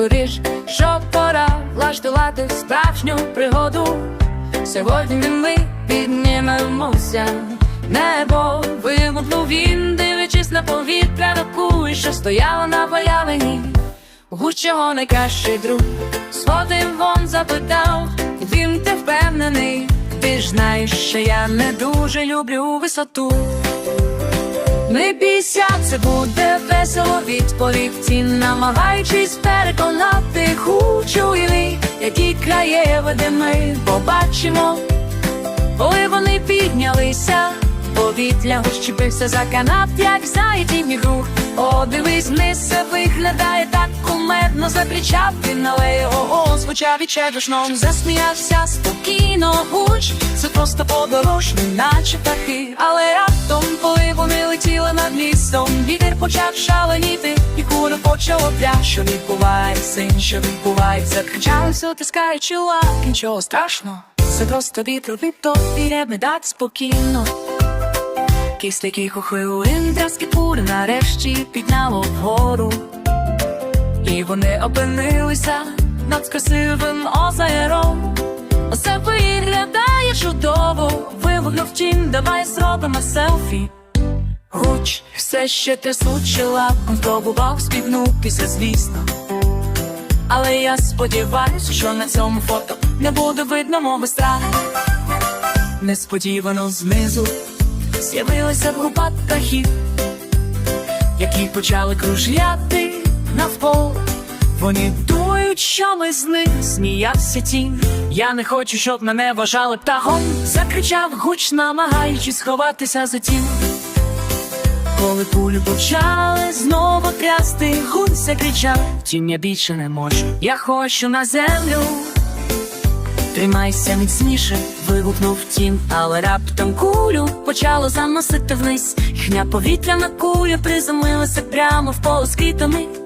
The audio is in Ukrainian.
говориш, що пора влаштувати справжню пригоду. Сьогодні ми піднімемося, небо вимутнув він, дивлячись на повітря кулі, що стояла на галявині. Гусь чого найкращий друг, сходив вон запитав, він ти впевнений, ти ж знаєш, що я не дуже люблю висоту. Не бійся, це буде весело, відповів тін, намагаючись переконати. Хучу і які краєвиди ми побачимо, коли вони піднялися, повітря гущепився за канат, як зайдій мігрух. О, дивись, вниз це виглядає так кумедно, закричав він, але його голос звучав відчайдушно засміявся спокійно. Гуч, це просто подорож, наче птахи, але раптом, коли почав шаленіти, і куля почала пря, що відбувається, що відбувається, кричали, все тискаючи лак, нічого страшного, це просто вітер вітер, і не дати спокійно. Кістики хохлин, тряски пури нарешті підняло вгору. І вони опинилися над красивим озером. Усе виглядає чудово, вибухнув тінь, давай зробимо селфі. Гуч все ще трясучи лапком, пробував співнутися, звісно. Але я сподіваюсь, що на цьому фото не буде видно мого страху. Несподівано знизу з'явилася група птахів, які почали кружляти навколо. Вони думають, що ми з них сміявся тінь. Я не хочу, щоб мене вважали птахом. Закричав гуч, намагаючись сховатися за тінь. Коли кулі почали знову трясти, гуся кричав, тінь я більше не можу. Я хочу на землю. Тримайся міцніше, вибухнув тім, але раптом кулю почало заносити вниз. Хня повітряна куля приземлилася прямо в поле з.